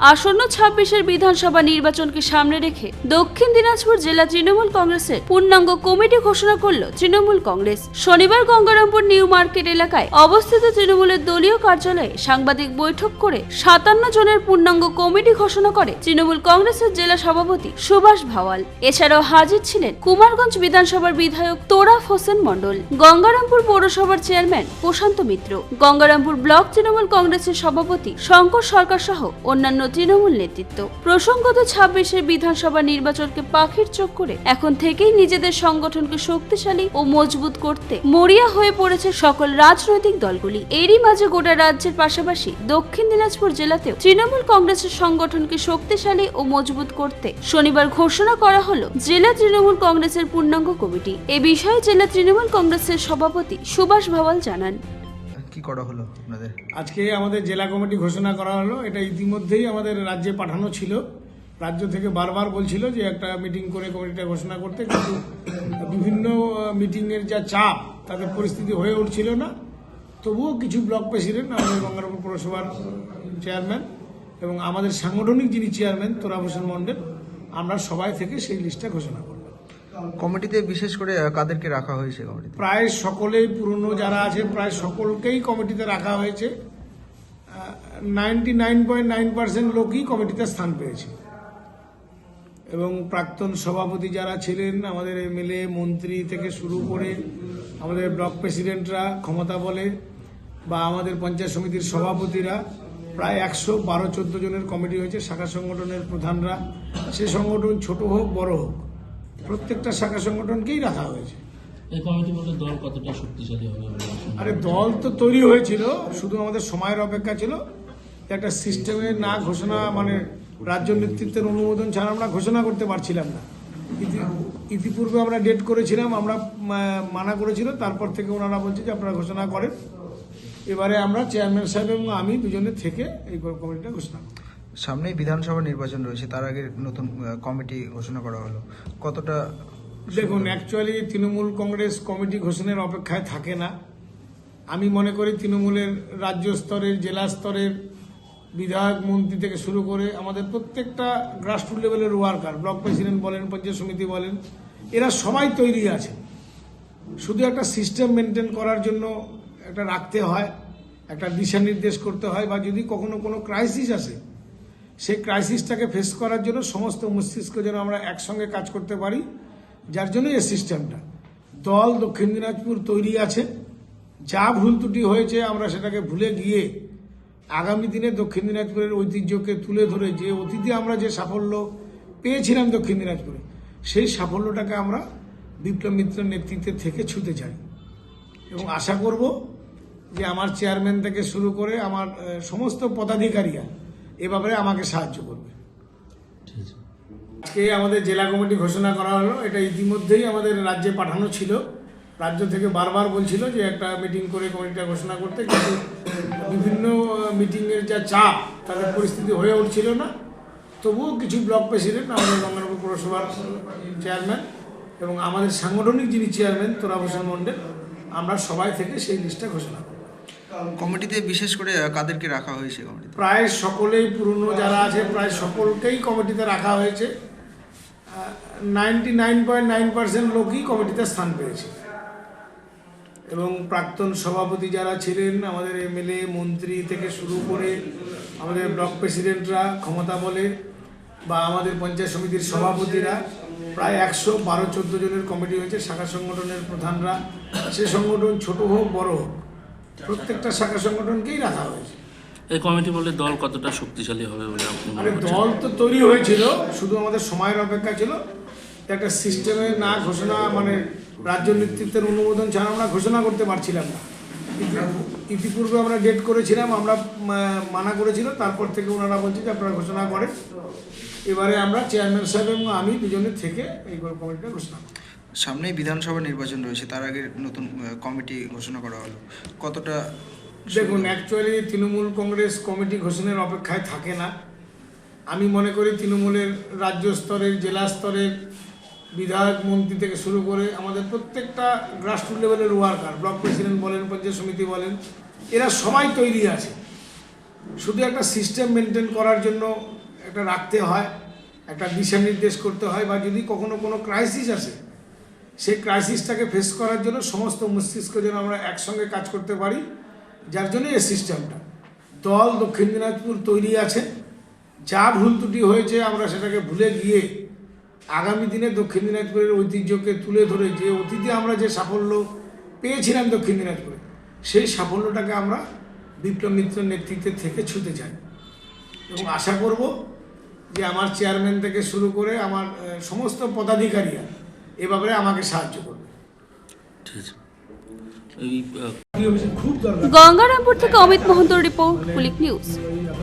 আসন্ন ছাব্বিশের বিধানসভা নির্বাচনকে সামনে রেখে দক্ষিণ দিনাজপুর জেলা তৃণমূল কংগ্রেসের পূর্ণাঙ্গ কমিটি ঘোষণা করল তৃণমূল কংগ্রেস। শনিবার গঙ্গারামপুর নিউ মার্কেট এলাকায় অবস্থিত তৃণমূলের দলীয় কার্যালয়ে সাংবাদিক বৈঠক করে সাতান্ন জনের পূর্ণাঙ্গ কমিটি ঘোষণা করে তৃণমূল কংগ্রেসের জেলা সভাপতি সুভাষ ভাওয়াল। এছাড়াও হাজির ছিলেন কুমারগঞ্জ বিধানসভার বিধায়ক তোরাফ হোসেন মণ্ডল, গঙ্গারামপুর পৌরসভার চেয়ারম্যান প্রশান্ত মিত্র, গঙ্গারামপুর ব্লক তৃণমূল কংগ্রেসের সভাপতি শঙ্কর সরকার সহ অন্যান্য তৃণমূল নেতৃত্ব। প্রসঙ্গত ছাব্বিশের বিধানসভা নির্বাচনকে পাখির চোখ করে এখন থেকেই নিজেদের সংগঠনকে শক্তিশালী ও মজবুত করতে মরিয়া হয়ে পড়েছে সকল রাজনৈতিক দলগুলি। এরই মাঝে গোটা রাজ্যের পাশাপাশি দক্ষিণ দিনাজপুর জেলাতেও তৃণমূল কংগ্রেসের সংগঠনকে শক্তিশালী ও মজবুত করতে শনিবার ঘোষণা করা হলো জেলা তৃণমূল কংগ্রেসের পূর্ণাঙ্গ কমিটি। এ বিষয়ে জেলা তৃণমূল কংগ্রেসের সভাপতি সুভাষ ভাওয়াল জানান। কি করা হলো আপনাদের? আজকে আমাদের জেলা কমিটি ঘোষণা করা হলো। এটা ইতিমধ্যেই আমাদের রাজ্যে পাঠানো ছিল। রাজ্য থেকে বারবার বলছিল যে একটা মিটিং করে কমিটিটা ঘোষণা করতে, কিন্তু বিভিন্ন মিটিংয়ের যা চাপ, তাদের পরিস্থিতি হয়ে উঠছিল না। তবুও কিছু ব্লক প্রেসিডেন্ট আমাদের গঙ্গারামপুর পৌরসভার চেয়ারম্যান এবং আমাদের সাংগঠনিক যিনি চেয়ারম্যান হোসেন মন্ডল আমরা সবাই থেকে সেই লিস্টটা ঘোষণা করব কমিটিতে বিশেষ করে কাদেরকে রাখা হয়েছে প্রায় সকলেই পুরনো যারা আছে প্রায় সকলকেই কমিটিতে রাখা হয়েছে। Ninety nine point nine percent লোকই কমিটিতে স্থান পেয়েছে। এবং প্রাক্তন সভাপতি যারা ছিলেন, আমাদের এমএলএ, মন্ত্রী থেকে শুরু করে আমাদের ব্লক প্রেসিডেন্টরা, ক্ষমতা বলে, বা আমাদের পঞ্চায়েত সমিতির সভাপতিরা, প্রায় একশো বারো চোদ্দ জনের কমিটি হয়েছে, শাখা সংগঠনের প্রধানরা। সে সংগঠন ছোট হোক, বড় হোক। প্রত্যেকটা শাখা সংগঠনকেই রাখা হয়েছে। এই কমিটি বলতে দল কতটা শক্তিশালী হবে আরে দল তো তৈরি হয়েছিল শুধু আমাদের সময়ের অপেক্ষা ছিল। একটা সিস্টেমে না ঘোষণা মানে রাজ্য নেতৃত্বের অনুমোদন ছাড়া আমরা ঘোষণা করতে পারছিলাম না। ইতিপূর্বে আমরা ডেট করেছিলাম আমরা মানা করেছিল তারপর থেকে ওনারা বলছে যে আপনারা ঘোষণা করেন। এবারে আমরা চেয়ারম্যান সাহেব এবং আমি দুজনে থেকে এই কমিটিটা ঘোষণা করব সামনেই বিধানসভা নির্বাচন রয়েছে, তার আগে নতুন কমিটি ঘোষণা করা হলো। কতটা দেখুন অ্যাকচুয়ালি তৃণমূল কংগ্রেস কমিটি ঘোষণার অপেক্ষায় থাকে না। আমি মনে করি তৃণমূলের রাজ্য স্তরের, জেলা স্তরের বিধায়ক, মন্ত্রী থেকে শুরু করে আমাদের প্রত্যেকটা গ্রাসরুট লেভেলের ওয়ার্কার ব্লক প্রেসিডেন্ট বলেন, পঞ্চায়েত সমিতি বলেন, এরা সবাই তৈরি আছে। শুধু একটা সিস্টেম মেনটেন করার জন্য একটা রাখতে হয়, একটা দিশা নির্দেশ করতে হয়, বা যদি কখনো কোনো ক্রাইসিস আসে সেই ক্রাইসিসটাকে ফেস করার জন্য সমস্ত মস্তিষ্ক যেন আমরা একসঙ্গে কাজ করতে পারি, যার জন্য এই সিস্টেমটা দল দক্ষিণ দিনাজপুর তৈরি আছে। যা ভুল ত্রুটি হয়েছে, আমরা সেটাকে ভুলে গিয়ে আগামী দিনে দক্ষিণ দিনাজপুরের ঐতিহ্যকে তুলে ধরে যে অতীতে আমরা যে সাফল্য পেয়েছিলাম দক্ষিণ দিনাজপুরে, সেই সাফল্যটাকে আমরা বিপ্লব মিত্রের নেতৃত্বে থেকে ছুতে চাই। এবং আশা করব যে আমার চেয়ারম্যান থেকে শুরু করে আমার সমস্ত পদাধিকারীরা এ ব্যাপারে আমাকে সাহায্য করবে। ঠিক আছে। আজকে আমাদের জেলা কমিটি ঘোষণা করা হলো এটা ইতিমধ্যেই আমাদের রাজ্যে পাঠানো ছিল। রাজ্য থেকে বারবার বলছিল যে একটা মিটিং করে কমিটিটা ঘোষণা করতে কিন্তু বিভিন্ন মিটিংয়ের যা চাপ তাদের পরিস্থিতি হয়ে উঠছিল না। তবুও কিছু ব্লক প্রেসিডেন্ট আমাদের গঙ্গানগর পৌরসভার চেয়ারম্যান এবং আমাদের সাংগঠনিক যিনি চেয়ারম্যান হোসেন মন্ডল আমরা সবাই থেকে সেই লিস্টটা ঘোষণা করব কমিটিতে বিশেষ করে কাদেরকে রাখা হয়েছে কমিটিতে? প্রায় সকলেই পুরনো যারা আছে, প্রায় সকলকেই কমিটিতে রাখা হয়েছে। Ninety nine point nine percent লোকই কমিটিতে স্থান পেয়েছে। এবং প্রাক্তন সভাপতি যারা ছিলেন, আমাদের এমএলএ, মন্ত্রী থেকে শুরু করে আমাদের ব্লক প্রেসিডেন্টরা, ক্ষমতা বলে, বা আমাদের পঞ্চায়েত সমিতির সভাপতিরা, প্রায় একশো বারো চোদ্দ জনের কমিটি হয়েছে, শাখা সংগঠনের প্রধানরা। সে সংগঠন ছোট হোক, বড় হোক প্রত্যেকটা শাখা সংগঠনকেই রাখা হয়েছে। এই কমিটি বলতে দল কতটা শক্তিশালী হবে বলে আপনি মনে দল তো তৈরি হয়েছিল শুধু আমাদের সময়ের অপেক্ষা ছিল। একটা সিস্টেমে না ঘোষণা মানে রাজ্য নেতৃত্বের অনুমোদন ছাড়া আমরা ঘোষণা করতে পারছিলাম না। ইতি- ইতিপূর্বে আমরা ডেট করেছিলাম আমরা মানা করেছিল তারপর থেকে ওনারা বলছে যে আপনারা ঘোষণা করেন। এবারে আমরা চেয়ারম্যান সাহেব এবং আমি দুজনে থেকে এই কমিটিটা ঘোষণা করব সামনেই বিধানসভা নির্বাচন রয়েছে, তার আগে নতুন কমিটি ঘোষণা করা হলো। কতটা দেখুন অ্যাকচুয়ালি তৃণমূল কংগ্রেস কমিটি ঘোষণার অপেক্ষায় থাকে না। আমি মনে করি তৃণমূলের রাজ্য স্তরের, জেলা স্তরের বিধায়ক, মন্ত্রী থেকে শুরু করে আমাদের প্রত্যেকটা গ্রাসরুট লেভেলের ওয়ার্কার ব্লক প্রেসিডেন্ট বলেন, পঞ্চায়েত সমিতি বলেন, এরা সবাই তৈরি আছে। শুধু একটা সিস্টেম মেনটেন করার জন্য একটা রাখতে হয়, একটা দিশা নির্দেশ করতে হয়, বা যদি কখনো কোনো ক্রাইসিস আসে সেই ক্রাইসিসটাকে ফেস করার জন্য সমস্ত মস্তিষ্ক যেন আমরা একসঙ্গে কাজ করতে পারি, যার জন্য এই সিস্টেমটা দল দক্ষিণ দিনাজপুর তৈরি আছে। যা ভুল ত্রুটি হয়েছে আমরা সেটাকে ভুলে গিয়ে আগামী দিনে দক্ষিণ দিনাজপুরের ঐতিহ্যকে তুলে ধরে যে অতীতে আমরা যে সাফল্য পেয়েছিলাম দক্ষিণ দিনাজপুরে, সেই সাফল্যটাকে আমরা বিপ্লব মিত্রের নেতৃত্বে থেকে ছুতে চাই। এবং আশা করব যে আমার চেয়ারম্যান থেকে শুরু করে আমার সমস্ত পদাধিকারীরা এ ব্যাপারে আমাকে সাহায্য করবে। ঠিক আছে। এই আহ, খুব দরকার গঙ্গারামপুর থেকে অমিত মহন্তর রিপোর্ট পুলিক নিউজ।